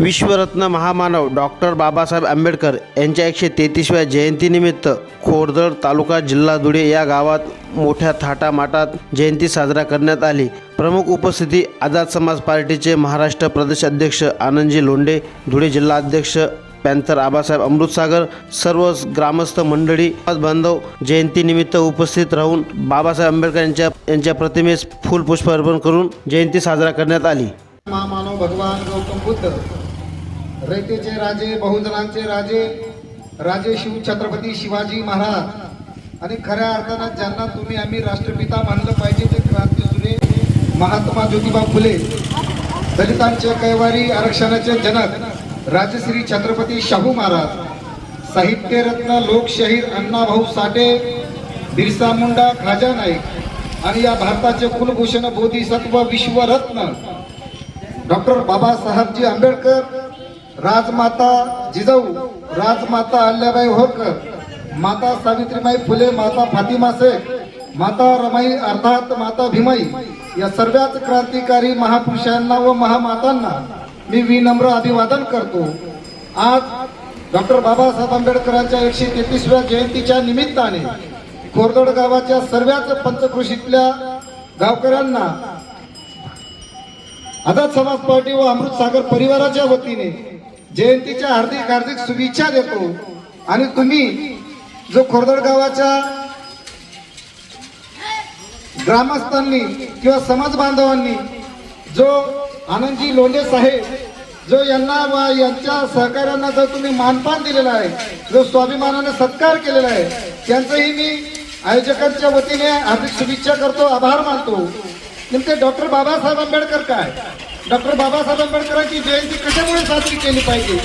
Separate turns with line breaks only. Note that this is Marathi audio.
विश्वरत्न महामानव डॉक्टर बाबासाहेब आंबेडकर यांच्या एकशे तेहतीसव्या जयंतीनिमित्त खोरदड तालुका जिल्हा धुळे या गावात मोठ्या थाटामाटात जयंती साजरा करण्यात आली. प्रमुख उपस्थिती आझाद समाज पार्टीचे महाराष्ट्र प्रदेश अध्यक्ष आनंदजी लोंढे धुळे जिल्हा अध्यक्ष पॅन्थर आबासाहेब अमृतसागर सर्व ग्रामस्थ मंडळी बांधव जयंतीनिमित्त उपस्थित राहून बाबासाहेब आंबेडकर यांच्या यांच्या प्रतिमेस फुलपुष्प अर्पण करून जयंती साजरा करण्यात आली.
महामानव भगवान गौतम बुद्ध रयतेचे राजे बहुजनांचे राजे राजे शिव छत्रपती शिवाजी महाराज. आणि खऱ्या अर्थानं ज्यांना तुम्ही आम्ही राष्ट्रपिता मानलं पाहिजे ते क्रांतीसूर्य महात्मा ज्योतिबा फुले दलितांचे कैवारी आरक्षणाचे जनक राजश्री छत्रपती शाहू महाराज साहित्यरत्न लोकशाहीर अण्णाभाऊ साठे बिरसा मुंडा खाजा नाईक आणि या भारताचे कुलभूषण बोधिसत्व विश्वरत्न डॉक्टर बाबासाहेबजी आंबेडकर राजमाता जिजाऊ राजमाता अल्ल्याबाई होळकर माता सावित्रीबाई फुले माता फातिमा शेख माता रमाई अर्थात माता भीमाई या सर्वच क्रांतिकारी महापुरुषांना व महामातांना मी विनम्र अभिवादन करतो. आज डॉक्टर बाबासाहेब आंबेडकरांच्या एकशे तेहतीसव्या जयंतीच्या निमित्ताने कोरदड गावाच्या सर्वच पंचकृषीतल्या गावकऱ्यांना आझाद समाज पार्टी व अमृतसागर परिवाराच्या वतीने जयंतीच्या हार्दिक हार्दिक शुभेच्छा देतो. आणि तुम्ही जो खोरदड गावाच्या ग्रामस्थांनी किंवा समाज बांधवांनी जो आनंदजी लोंढे साहेब जो यांना व यांच्या सहकार्यांना जो तुम्ही मानपान दिलेला आहे जो स्वाभिमानाने सत्कार केलेला आहे त्यांचंही मी आयोजकांच्या वतीने हार्दिक शुभेच्छा करतो आभार मानतो. नेमके डॉक्टर बाबासाहेब आंबेडकर काय? डॉक्टर बाबासाहेब आंबेडकरांची जयंती कशामुळे साजरी केली पाहिजे?